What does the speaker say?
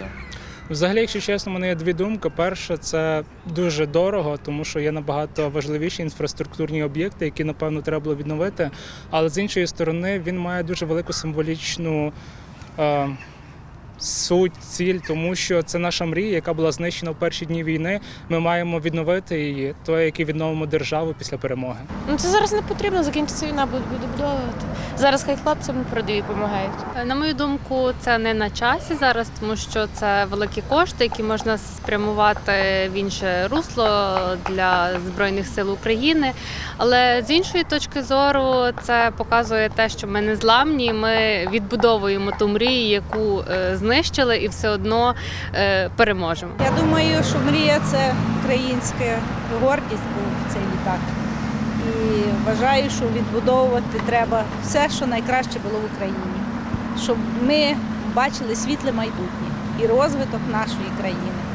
це? Взагалі, якщо чесно, у мене є дві думки. Перша це дуже дорого, тому що є набагато важливіші інфраструктурні об'єкти, які напевно треба було відновити. Але з іншої сторони, він має дуже велику символічну. Е, Суть, ціль, тому що це наша мрія, яка була знищена в перші дні війни. Ми маємо відновити її, той, який відновимо державу після перемоги. Ну це зараз не потрібно, закінчиться війна, буде будувати. Зараз хай хлопцям передають, допомагають. На мою думку, це не на часі зараз, тому що це великі кошти, які можна спрямувати в інше русло для збройних сил України. Але з іншої точки зору, це показує те, що ми не зламні. Ми відбудовуємо ту мрію, яку е, знищили, і все одно е, переможемо. Я думаю, що мрія це українська гордість був цей літак. І вважаю, що відбудовувати треба все, що найкраще було в Україні, щоб ми бачили світле майбутнє і розвиток нашої країни.